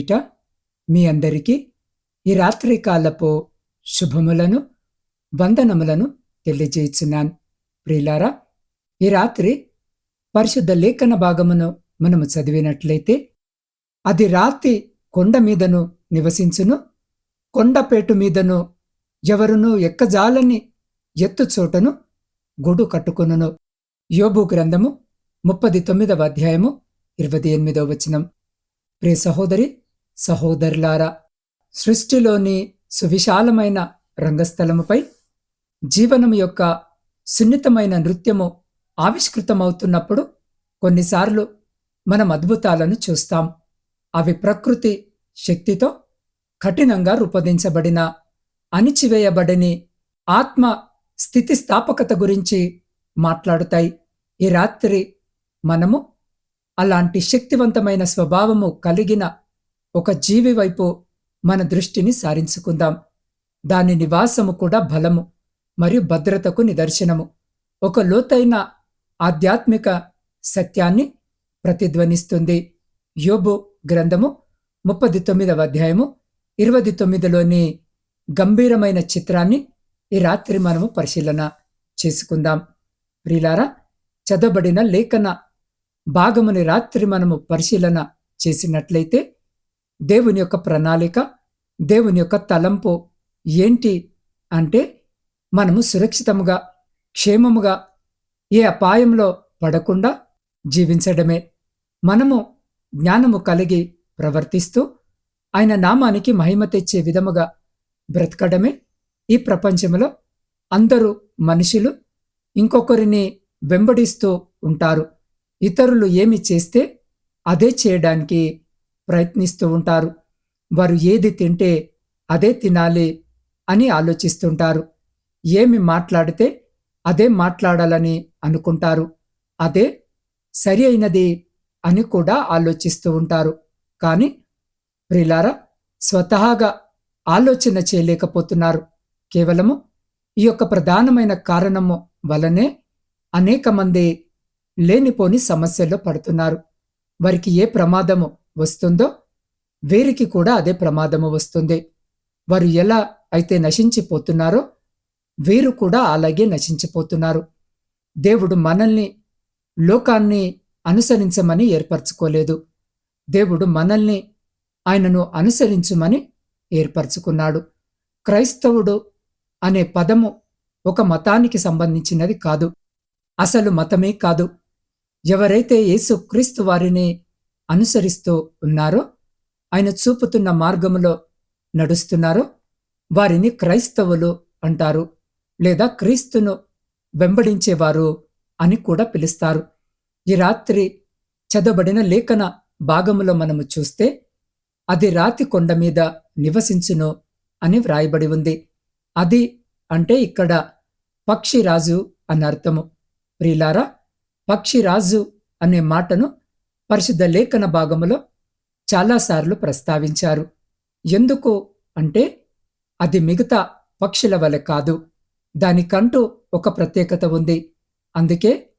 పేరిట మీ అందరికీ ఈ రాత్రి కాలపు శుభములను వందనములను తెలియజేస్తున్నాను ప్రియులారా ఈ రాత్రి పరిశుద్ధ లేఖన భాగమును మనము చదివినట్లయితే అది రాతి కొండ మీదను నివసించును కొండపేటు మీదను ఎవరును ఎక్కజాలని ఎత్తు చోటను గూడు కట్టుకొనును. యోబు గ్రంథము ముప్పది తొమ్మిదవ అధ్యాయము ఇరవై ఎనిమిదవ వచనం. ప్రియ సహోదరి సహోదరులారా సృష్టిలోని సువిశాలమైన రంగస్థలముపై జీవనం యొక్క సున్నితమైన నృత్యము ఆవిష్కృతమవుతున్నప్పుడు కొన్నిసార్లు మనం అద్భుతాలను చూస్తాం. అవి ప్రకృతి శక్తితో కఠినంగా రూపొందించబడిన అణిచివేయబడని ఆత్మ స్థితిస్థాపకత గురించి మాట్లాడుతాయి. ఈ రాత్రి మనము అలాంటి శక్తివంతమైన స్వభావము కలిగిన ఒక జీవి వైపు మన దృష్టిని సారించుకుందాం. దాని నివాసము కూడా బలము మరియు భద్రతకు నిదర్శనము. ఒక లోతైన ఆధ్యాత్మిక సత్యాన్ని ప్రతిధ్వనిస్తుంది. యోబు గ్రంథము ముప్పది తొమ్మిదవ అధ్యాయము ఇరవై తొమ్మిదిలోని గంభీరమైన చిత్రాన్ని ఈ రాత్రి మనము పరిశీలన చేసుకుందాం. ప్రిలారా చదవబడిన లేఖన భాగముని రాత్రి మనము పరిశీలన చేసినట్లయితే దేవుని యొక్క ప్రణాళిక దేవుని యొక్క తలంపు ఏంటి అంటే మనము సురక్షితముగా క్షేమముగా ఏ అపాయంలో పడకుండా జీవించడమే. మనము జ్ఞానము కలిగి ప్రవర్తిస్తూ ఆయన నామానికి మహిమ తెచ్చే విధముగా బ్రతకడమే ఈ ప్రపంచంలో అందరూ మనుషులు ఇంకొకరిని వెంబడిస్తూ ఉంటారు. ఇతరులు ఏమి చేస్తే అదే చేయడానికి ప్రయత్నిస్తూ ఉంటారు. వారు ఏది తింటే అదే తినాలి అని ఆలోచిస్తుంటారు. ఏమి మాట్లాడితే అదే మాట్లాడాలని అనుకుంటారు. అదే సరి అయినది అని కూడా ఆలోచిస్తూ ఉంటారు. కానీ ప్రిలారా స్వతహాగా ఆలోచన చేయలేకపోతున్నారు. కేవలము ఈ యొక్క ప్రధానమైన కారణము వలనే అనేక మంది లేనిపోని సమస్యల్లో పడుతున్నారు. వారికి ఏ ప్రమాదము వస్తుందో వీరికి కూడా అదే ప్రమాదము వస్తుంది. వారు ఎలా అయితే నశించిపోతున్నారో వీరు కూడా అలాగే నశించిపోతున్నారు. దేవుడు మనల్ని లోకాన్ని అనుసరించమని ఏర్పరచుకోలేదు. దేవుడు మనల్ని ఆయనను అనుసరించుమని ఏర్పరచుకున్నాడు. క్రైస్తవుడు అనే పదము ఒక మతానికి సంబంధించినది కాదు. అసలు మతమే కాదు. ఎవరైతే యేసు క్రీస్తు వారిని అనుసరిస్తూ ఉన్నారో ఆయన చూపుతున్న మార్గములో నడుస్తున్నారో వారిని క్రైస్తవులు అంటారు లేదా క్రీస్తును వెంబడించేవారు అని కూడా పిలుస్తారు. ఈ రాత్రి చదవబడిన లేఖన భాగములో మనము చూస్తే అది రాతి కొండ మీద నివసించును అని వ్రాయబడి ఉంది. అది అంటే ఇక్కడ పక్షిరాజు అని అర్థము. ప్రిలారా పక్షిరాజు అనే మాటను పరిశుద్ధ లేఖన భాగములో చాలాసార్లు ప్రస్తావించారు. ఎందుకు అంటే అది మిగతా పక్షుల వలె కాదు. దానికంటూ ఒక ప్రత్యేకత ఉంది. అందుకే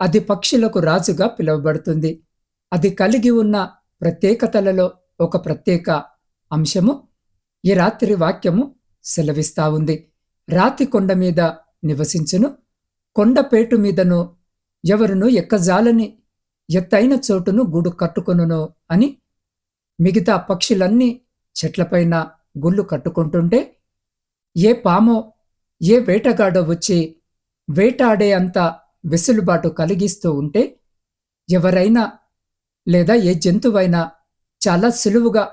అది పక్షులకు రాజుగా పిలువబడుతుంది. అది కలిగి ఉన్న ప్రత్యేకతలలో ఒక ప్రత్యేక అంశము ఈ రాత్రి వాక్యము సెలవిస్తా ఉంది. రాతి కొండ మీద నివసించును కొండపేటు మీదను ఎవరును ఎక్కజాలని ఎత్తైన చోటును గూడు కట్టుకొనును అని మిగతా పక్షులన్నీ చెట్లపైన గుళ్ళు కట్టుకుంటుంటే ఏ పామో ఏ వేటగాడో వచ్చి వేటాడే అంత వెసులుబాటు కలిగిస్తూ ఉంటే ఎవరైనా లేదా ఏ జంతువైనా చాలా సులువుగా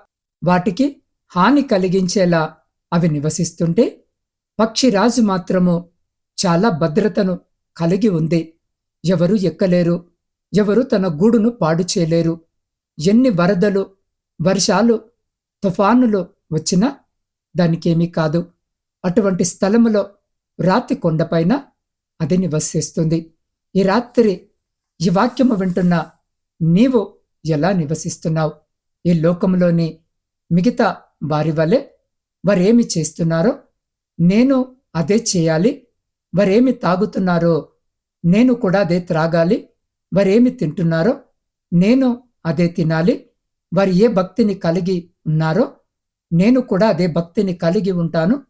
వాటికి హాని కలిగించేలా అవి నివసిస్తుంటే పక్షిరాజు మాత్రము చాలా భద్రతను కలిగి ఉంది. ఎవరు ఎక్కలేరు. ఎవరు తన గూడును పాడు చేయలేరు. ఎన్ని వరదలు వర్షాలు తుఫానులు వచ్చినా దానికేమీ కాదు. అటువంటి స్థలములో రాతి కొండపైన అది నివసిస్తుంది. ఈ రాత్రి ఈ వాక్యము వింటున్న నీవు ఎలా నివసిస్తున్నావు? ఈ లోకంలోని మిగతా వారి వలె వారేమి చేస్తున్నారో నేను అదే చేయాలి. వారేమి తాగుతున్నారో నేను కూడా అదే త్రాగాలి. వారేమి తింటున్నారో నేను అదే తినాలి. వారు ఏ భక్తిని కలిగి ఉన్నారో నేను కూడా అదే భక్తిని కలిగి ఉంటాను.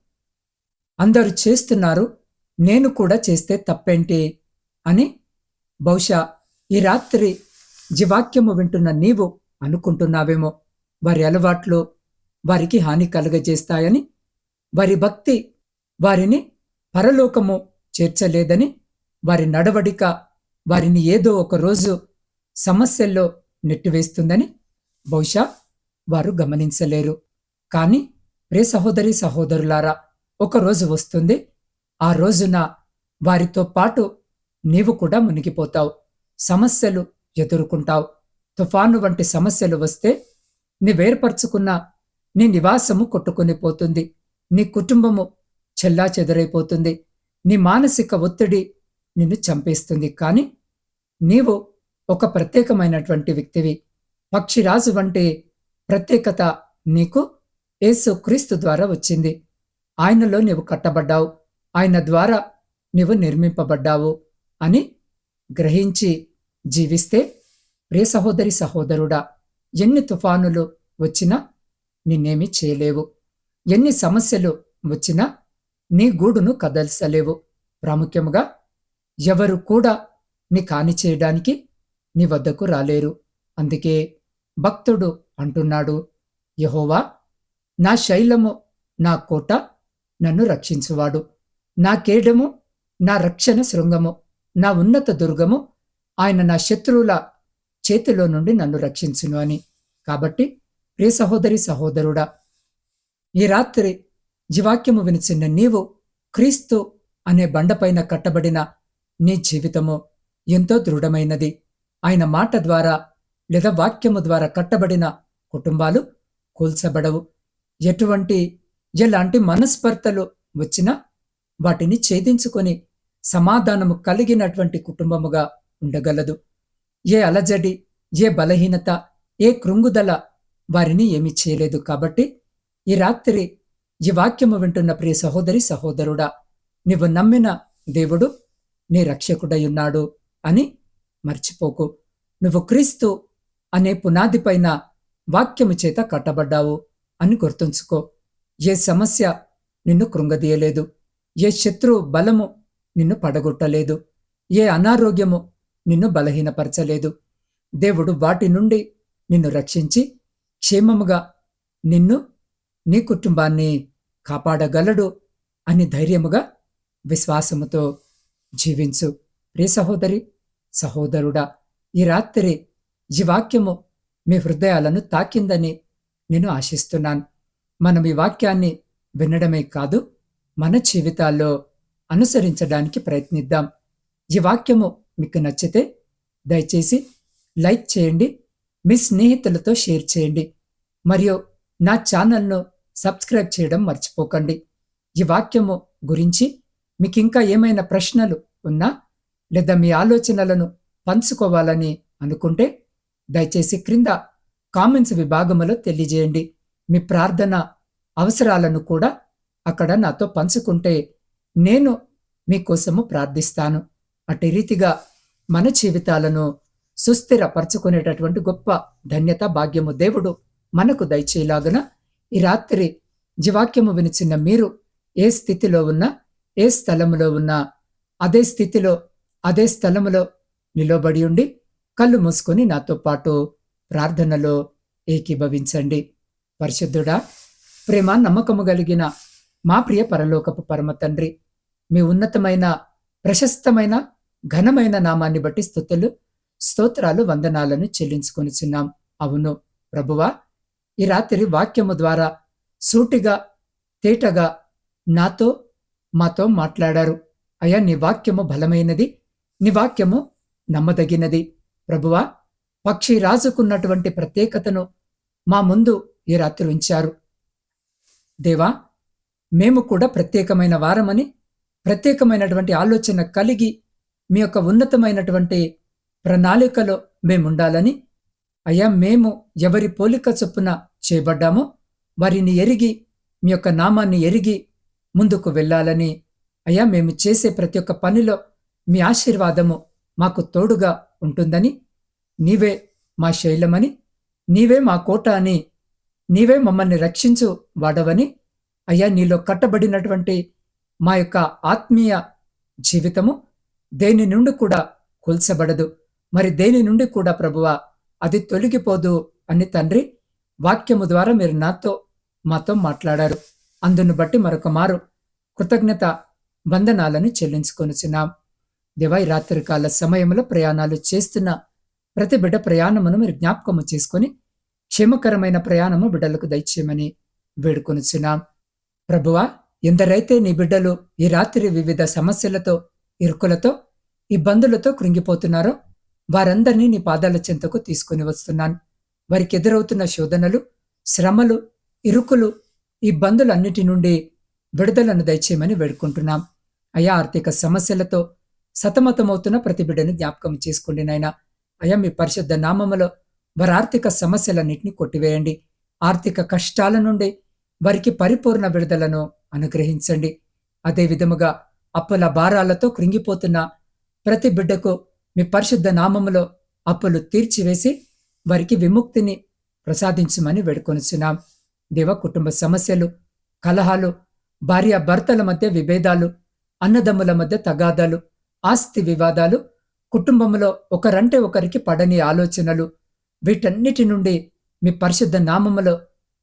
అందరు చేస్తున్నారు నేను కూడా చేస్తే తప్పేంటి? అని బహుశా ఈ రాత్రి జీవాక్యము వింటున్న నీవు అనుకుంటున్నావేమో. వారి అలవాట్లు వారికి హాని కలుగజేస్తాయని వారి భక్తి వారిని పరలోకము చేర్చలేదని వారి నడవడిక వారిని ఏదో ఒక రోజు సమస్యల్లో నెట్టివేస్తుందని బహుశా వారు గమనించలేరు. కానీ ప్రే సహోదరి సహోదరులారా ఒక రోజు వస్తుంది. ఆ రోజున వారితో పాటు నీవు కూడా మునిగిపోతావు. సమస్యలు ఎదుర్కొంటావు. తుఫాను వంటి సమస్యలు వస్తే నీవేర్పరచుకున్న నీ నివాసము కొట్టుకుని పోతుంది. నీ కుటుంబము చెల్లా చెదరైపోతుంది నీ మానసిక ఒత్తిడి నిన్ను చంపేస్తుంది. కానీ నీవు ఒక ప్రత్యేకమైనటువంటి వ్యక్తివి. పక్షిరాజు వంటి ప్రత్యేకత నీకు యేసు క్రీస్తు ద్వారా వచ్చింది. ఆయనలో నీవు కట్టబడ్డావు. ఆయన ద్వారా నీవు నిర్మింపబడ్డావు అని గ్రహించి జీవిస్తే ప్రియ సహోదరి సహోదరుడా ఎన్ని తుఫానులు వచ్చినా నిన్నేమీ చేయలేవు. ఎన్ని సమస్యలు వచ్చినా నీ గూడును కదల్చలేవు. ప్రాముఖ్యముగా ఎవరు కూడా నీ కాని చేయడానికి నీ వద్దకు రాలేరు. అందుకే భక్తుడు అంటున్నాడు యహోవా నా శైలము నా కోట నన్ను రక్షించువాడు. నా కేడము నా రక్షణ శృంగము నా ఉన్నత దుర్గము ఆయన నా శత్రువుల చేతిలో నుండి నన్ను రక్షించును అని. కాబట్టి ప్రియ సహోదరి సహోదరుడా ఈ రాత్రి జీవాక్యము వినిచిన నీవు క్రీస్తు అనే బండపైన కట్టబడిన నీ జీవితము. ఎంతో దృఢమైనది. ఆయన మాట ద్వారా లేదా వాక్యము ద్వారా కట్టబడిన కుటుంబాలు కూల్చబడవు. ఎటువంటి ఎలాంటి మనస్పర్ధలు వచ్చినా వాటిని ఛేదించుకొని సమాధానము కలిగినటువంటి కుటుంబముగా ఉండగలదు. ఏ అలజడి ఏ బలహీనత ఏ కృంగుదల వారిని ఏమీ చేయలేదు కాబట్టి ఈ రాత్రి ఈ వాక్యము వింటున్న ప్రియ సహోదరి సహోదరుడా నీవు నమ్మిన దేవుడు నీ రక్షకుడై ఉన్నాడు. అని మర్చిపోకు. నువ్వు క్రీస్తు అనే పునాదిపైన వాక్యము చేత కట్టబడ్డావు అని గుర్తుంచుకో. ఏ సమస్య నిన్ను కృంగదీయలేదు. ఏ శత్రు బలము నిన్ను పడగొట్టలేదు. ఏ అనారోగ్యము నిన్ను బలహీనపరచలేదు. దేవుడు వాటి నుండి నిన్ను రక్షించి క్షేమముగా నిన్ను నీ కుటుంబాన్ని కాపాడగలడు అని ధైర్యముగా విశ్వాసముతో జీవించు. ప్రియ సహోదరి సహోదరుడా ఈ రాత్రి ఈ వాక్యము మీ హృదయాలను తాకిందని నేను ఆశిస్తున్నాను. మనం ఈ వాక్యాన్ని వినడమే కాదు మన జీవితాల్లో అనుసరించడానికి ప్రయత్నిద్దాం. ఈ వాక్యము మీకు నచ్చితే దయచేసి లైక్ చేయండి మీ స్నేహితులతో షేర్ చేయండి మరియు నా ఛానల్ను సబ్స్క్రైబ్ చేయడం మర్చిపోకండి. ఈ వాక్యము గురించి మీకు ఇంకా ఏమైనా ప్రశ్నలు ఉన్నా లేదా మీ ఆలోచనలను పంచుకోవాలని అనుకుంటే దయచేసి క్రింద కామెంట్స్ విభాగంలో తెలియజేయండి. మీ ప్రార్థన అవసరాలను కూడా అక్కడ నాతో పంచుకుంటే నేను మీకోసము ప్రార్థిస్తాను. అటు రీతిగా మన జీవితాలను సుస్థిరపరచుకునేటటువంటి గొప్ప ధన్యత భాగ్యము దేవుడు మనకు దయచేలాగన ఈ రాత్రి జీవాక్యము వినిచిన మీరు ఏ స్థితిలో ఉన్నా ఏ స్థలంలో ఉన్నా అదే స్థితిలో అదే స్థలములో నిలబడి ఉండి కళ్ళు మూసుకొని నాతో పాటు ప్రార్థనలో ఏకీభవించండి. పరిశుద్ధుడా ప్రేమ నమ్మకము కలిగిన మా ప్రియ పరలోకపు పరమ తండ్రి మీ ఉన్నతమైన ప్రశస్తమైన ఘనమైన నామాన్ని బట్టి స్థుతులు స్తోత్రాలు వందనాలను చెల్లించుకొనిచున్నాం. అవును ప్రభువా ఈ రాత్రి వాక్యము ద్వారా సూటిగా తేటగా నాతో మాతో మాట్లాడారు. అయ్యా నీ వాక్యము బలమైనది నీ వాక్యము నమ్మదగినది. ప్రభువా పక్షి రాజుకున్నటువంటి ప్రత్యేకతను మా ముందు ఈ రాత్రి ఉంచారు. దేవా మేము కూడా ప్రత్యేకమైన వారమని ప్రత్యేకమైనటువంటి ఆలోచన కలిగి మీ యొక్క ఉన్నతమైనటువంటి ప్రణాళికలో మేముండాలని అయ్యా మేము ఎవరి పోలిక చొప్పున చేయబడ్డామో వారిని ఎరిగి మీ యొక్క నామాన్ని ఎరిగి ముందుకు వెళ్ళాలని అయ్యా మేము చేసే ప్రతి ఒక్క పనిలో మీ ఆశీర్వాదము మాకు తోడుగా ఉంటుందని నీవే మా శైలమని నీవే మా కోట అని నీవే మమ్మల్ని రక్షించు వాడవని అయ్యా నీలో కట్టబడినటువంటి మా యొక్క ఆత్మీయ జీవితము దేని నుండి కూడా కొల్చబడదు. మరి దేని నుండి కూడా ప్రభువ అది తొలగిపోదు అని తండ్రి వాక్యము ద్వారా మీరు నాతో మాతో మాట్లాడారు. అందును బట్టి మరొక మారు కృతజ్ఞత వందనాలను చెల్లించుకొనిచున్నాం. దివై రాత్రికాల సమయంలో ప్రయాణాలు చేస్తున్న ప్రతి బిడ్డ ప్రయాణమును మీరు జ్ఞాపకము చేసుకొని క్షేమకరమైన ప్రయాణము బిడ్డలకు దయచేయమని వేడుకొనుచున్నాం. ప్రభువా ఎందరైతే నీ బిడ్డలు ఈ రాత్రి వివిధ సమస్యలతో ఇరుకులతో ఇబ్బందులతో కృంగిపోతున్నారో వారందరినీ నీ పాదాల చెంతకు తీసుకుని వస్తున్నాను. వారికి ఎదురవుతున్న శోధనలు శ్రమలు ఇరుకులు ఇబ్బందులన్నిటి నుండి విడుదలను దయచేయమని వేడుకుంటున్నాం. అయా ఆర్థిక సమస్యలతో సతమతమవుతున్న ప్రతి బిడ్డను జ్ఞాపకం చేసుకోండి నాయన. అయా మీ పరిశుద్ధ నామములో వారి ఆర్థిక సమస్యలన్నింటినీ కొట్టివేయండి. ఆర్థిక కష్టాల నుండి వారికి పరిపూర్ణ విడుదలను అనుగ్రహించండి. అదే విధముగా అప్పుల భారాలతో కృంగిపోతున్న ప్రతి బిడ్డకు మీ పరిశుద్ధ నామములో అప్పులు తీర్చివేసి వారికి విముక్తిని ప్రసాదించమని వేడుకొనిచున్నాం. దేవ కుటుంబ సమస్యలు కలహాలు భార్య భర్తల మధ్య విభేదాలు అన్నదమ్ముల మధ్య తగాదాలు ఆస్తి వివాదాలు కుటుంబంలో ఒకరంటే ఒకరికి పడని ఆలోచనలు వీటన్నిటి నుండి మీ పరిశుద్ధ నామములో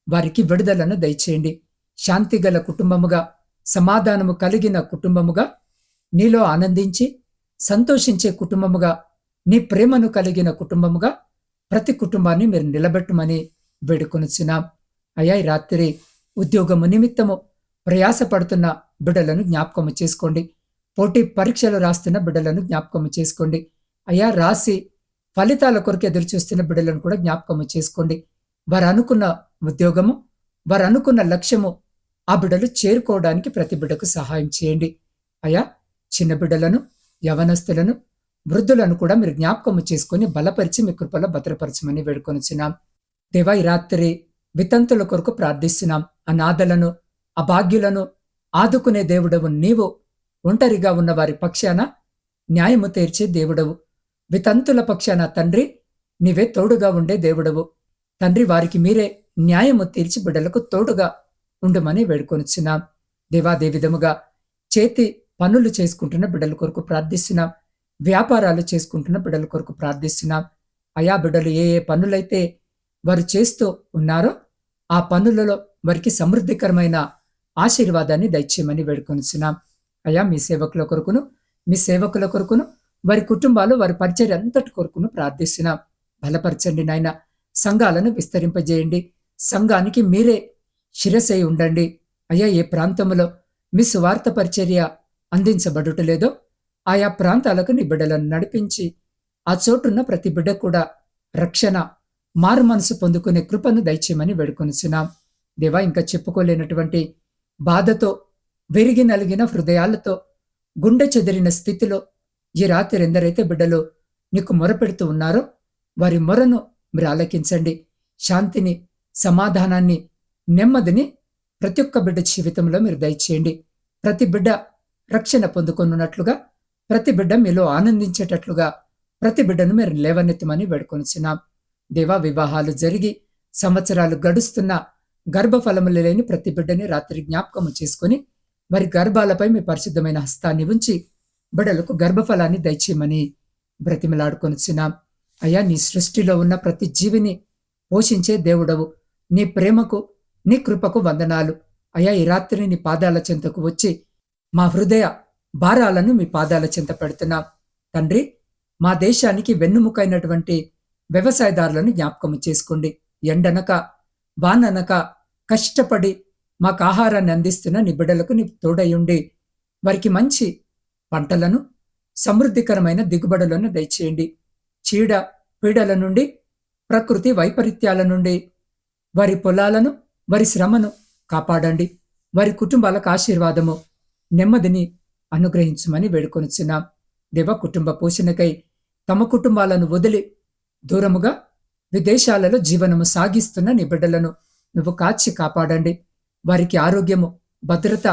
వారికి విడుదలను దయచేయండి. శాంతిగల కుటుంబముగా సమాధానము కలిగిన కుటుంబముగా నీలో ఆనందించి సంతోషించే కుటుంబముగా నీ ప్రేమను కలిగిన కుటుంబముగా ప్రతి కుటుంబాన్ని మీరు నిలబెట్టమని వేడుకొనుచున్నాం. అయ్యా రాత్రి ఉద్యోగము నిమిత్తము ప్రయాసపడుతున్న బిడలను జ్ఞాపకము చేసుకోండి. పోటీ పరీక్షలు రాస్తున్న బిడ్డలను జ్ఞాపకము చేసుకోండి. అయ్యా రాసి ఫలితాల కొరకు ఎదురు చూస్తున్న బిడ్డలను కూడా జ్ఞాపకము చేసుకోండి. వారు అనుకున్న ఉద్యోగము వారు అనుకున్న లక్ష్యము ఆ బిడ్డలు చేరుకోవడానికి ప్రతి బిడ్డకు సహాయం చేయండి. అయ్యా చిన్న బిడ్డలను యవనస్తులను వృద్ధులను కూడా మీరు జ్ఞాపకము చేసుకుని బలపరిచి మీ కృపలో భద్రపరచమని వేడుకొనిచున్నాం. దేవా ఈ రాత్రి వితంతుల కొరకు ప్రార్థిస్తున్నాం. అనాథలను అభాగ్యులను ఆదుకునే దేవుడవు నీవు. ఒంటరిగా ఉన్న వారి పక్షాన న్యాయము తీర్చే దేవుడవు. వితంతుల పక్షాన తండ్రి నీవే తోడుగా ఉండే దేవుడవు. తండ్రి వారికి మీరే న్యాయము తీర్చి బిడ్డలకు తోడుగా ఉండమని వేడుకొనిచ్చున్నాం దేవాదే విధముగా చేతి పనులు చేసుకుంటున్న బిడ్డల కొరకు ప్రార్థిస్తున్నాం. వ్యాపారాలు చేసుకుంటున్న బిడ్డల కొరకు ప్రార్థిస్తున్నాం. అయా బిడ్డలు ఏ ఏ పనులైతే వారు చేస్తూ ఉన్నారో ఆ పనులలో వారికి సమృద్ధికరమైన ఆశీర్వాదాన్ని దయచేయమని వేడుకొనిచున్నాం. అయ్యా మీ సేవకుల కొరకును మీ సేవకుల కొరకును వారి కుటుంబాలు వారి పరిచర్య అంతటి కొరకును ప్రార్థిస్తున్నాం. బలపరచండి నాయన. సంఘాలను విస్తరింపజేయండి. సంఘానికి మీరే శిరసై ఉండండి. అయ్యా ఏ ప్రాంతంలో మీ సువార్త పరిచర్య అందించబడుటలేదో ఆయా ప్రాంతాలకు నీ బిడ్డలను నడిపించి ఆ చోటున్న ప్రతి బిడ్డ కూడా రక్షణ మారు మనసు పొందుకునే కృపను దయచేయమని వేడుకొనిచున్నాం. దేవా ఇంకా చెప్పుకోలేనటువంటి బాధతో విరిగి నలిగిన హృదయాలతో గుండె చెదిరిన స్థితిలో ఈ రాత్రి ఎందరైతే బిడ్డలు నీకు మొరపెడుతూ ఉన్నారో వారి మొరను మీరు ఆలకించండి. శాంతిని సమాధానాన్ని నెమ్మదిని ప్రతి ఒక్క బిడ్డ జీవితంలో మీరు దయచేయండి. ప్రతి బిడ్డ రక్షణ పొందుకొనున్నట్లుగా ప్రతి బిడ్డ మీలో ఆనందించేటట్లుగా ప్రతి బిడ్డను మీరు లేవనెత్తమని వేడుకొనిచున్నాం. దేవా వివాహాలు జరిగి సంవత్సరాలు గడుస్తున్న గర్భఫలములు లేని ప్రతి బిడ్డని రాత్రి జ్ఞాపకము చేసుకుని వారి గర్భాలపై మీ పరిశుద్ధమైన హస్తాన్ని ఉంచి బడలకు గర్భఫలాన్ని దయచేయమని బ్రతిమలాడుకొనిచున్నాం. అయ్యా నీ సృష్టిలో ఉన్న ప్రతి జీవిని పోషించే దేవుడవు. నీ ప్రేమకు నీ కృపకు వందనాలు. అయ్యా ఈ రాత్రి నీ పాదాల చెంతకు వచ్చి మా హృదయ భారాలను మీ పాదాల చెంత పెడుతున్నాం. తండ్రి మా దేశానికి వెన్నుముకైనటువంటి వ్యవసాయదారులను జ్ఞాపకం చేసుకోండి. ఎండనక వాననక కష్టపడి మాకు ఆహారాన్ని అందిస్తున్న నీ బిడ్డలకు నీ తోడయుండి వారికి మంచి పంటలను సమృద్ధికరమైన దిగుబడులను దయచేయండి. చీడ పీడల నుండి ప్రకృతి వైపరీత్యాల నుండి వారి పొలాలను వారి శ్రమను కాపాడండి. వారి కుటుంబాలకు ఆశీర్వాదము నెమ్మదిని అనుగ్రహించమని వేడుకొనిచున్నాం. దేవ కుటుంబ పోషణకై తమ కుటుంబాలను వదిలి దూరముగా విదేశాలలో జీవనము సాగిస్తున్న నీ బిడ్డలను నువ్వు కాచి కాపాడండి. వారికి ఆరోగ్యము భద్రత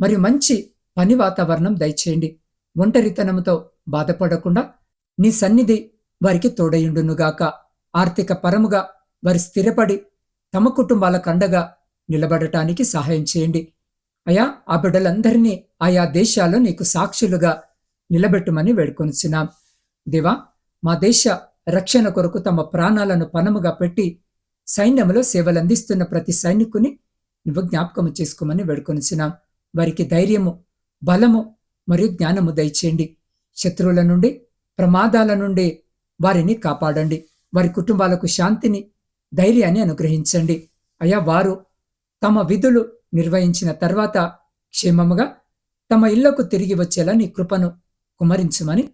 మరియు మంచి పని వాతావరణం దయచేయండి. ఒంటరితనముతో బాధపడకుండా నీ సన్నిధి వారికి తోడయుండునుగాక. ఆర్థిక పరముగా వారి స్థిరపడి తమ కుటుంబాల కండగా నిలబడటానికి సహాయం చేయండి. అయా ఆ బిడ్డలందరినీ ఆయా దేశాల్లో నీకు సాక్షులుగా నిలబెట్టమని వేడుకొనిచున్నాం. దేవా మా దేశ రక్షణ కొరకు తమ ప్రాణాలను పనముగా పెట్టి సైన్యంలో సేవలందిస్తున్న ప్రతి సైనికుని నువ్వు జ్ఞాపకము చేసుకోమని వేడుకొనిసినాం వారికి ధైర్యము బలము మరియు జ్ఞానము దయచేయండి. శత్రువుల నుండి ప్రమాదాల నుండి వారిని కాపాడండి. వారి కుటుంబాలకు శాంతిని ధైర్యాన్ని అనుగ్రహించండి. అయా వారు తమ విధులు నిర్వహించిన తర్వాత క్షేమముగా తమ ఇళ్ళకు తిరిగి వచ్చేలా నీ కృపను కుమరించమని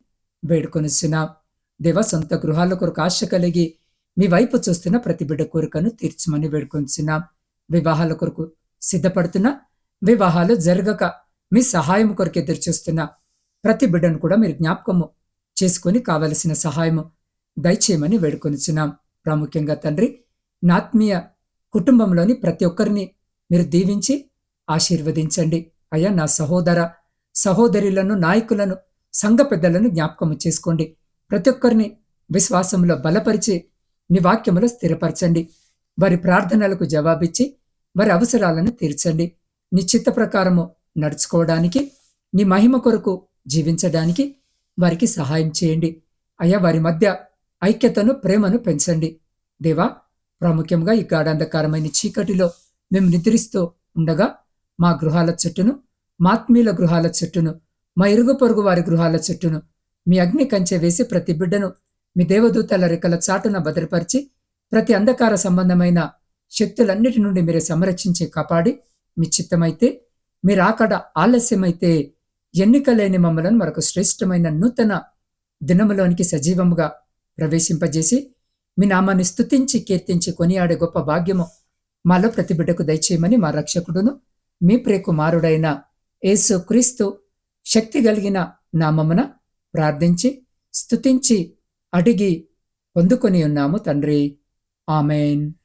వేడుకొనిసిన దేవ సొంత గృహాల కొరకు ఆశ కలిగి మీ వైపు చూస్తున్న ప్రతి బిడ్డ కోరికను తీర్చమని వేడుకొనిసినాం వివాహాల కొరకు సిద్ధపడుతున్న వివాహాలు జరగక మీ సహాయం కొరకు ఎదురుచూస్తున్న ప్రతి బిడ్డను కూడా మీరు జ్ఞాపకము చేసుకొని కావలసిన సహాయము దయచేయమని వేడుకొనిచున్నాం. ప్రాముఖ్యంగా తండ్రి నాత్మీయ కుటుంబంలోని ప్రతి ఒక్కరిని మీరు దీవించి ఆశీర్వదించండి. అయ్యా నా సహోదర సహోదరులను నాయకులను సంఘ పెద్దలను జ్ఞాపకము చేసుకోండి. ప్రతి ఒక్కరిని విశ్వాసంలో బలపరిచి నీ వాక్యములో స్థిరపరచండి. వారి ప్రార్థనలకు జవాబిచ్చి వారి అవసరాలను తీర్చండి. నీ చిత్త ప్రకారము నడుచుకోవడానికి నీ మహిమ కొరకు జీవించడానికి వారికి సహాయం చేయండి. అయ్యా వారి మధ్య ఐక్యతను ప్రేమను పెంచండి. దేవా ప్రాముఖ్యంగా ఈ గాఢాంధకారమైన చీకటిలో మేము నిద్రిస్తూ ఉండగా మా గృహాల చెట్టును మాత్మీయుల గృహాల చెట్టును మా ఇరుగు పొరుగు వారి గృహాల చెట్టును మీ అగ్ని కంచె వేసి ప్రతి బిడ్డను మీ దేవదూతల రెక్కల చాటున భద్రపరిచి ప్రతి అంధకార సంబంధమైన శక్తులన్నిటి నుండి మీరు సంరక్షించి కాపాడి మీ చిత్తమైతే మీరు ఆకడ ఆలస్యమైతే ఎన్నిక లేని మమ్మలను మరొక శ్రేష్టమైన నూతన దినములోనికి సజీవముగా ప్రవేశింపజేసి మీ నామాన్ని స్థుతించి కీర్తించి కొనియాడే గొప్ప భాగ్యము మాలో ప్రతి బిడ్డకు దయచేయమని మా రక్షకుడును మీ ప్రియకుమారుడైన యేసు క్రీస్తు శక్తి కలిగిన నామమున ప్రార్థించి స్థుతించి అడిగి పొందుకొని ఉన్నాము తండ్రి. Amen.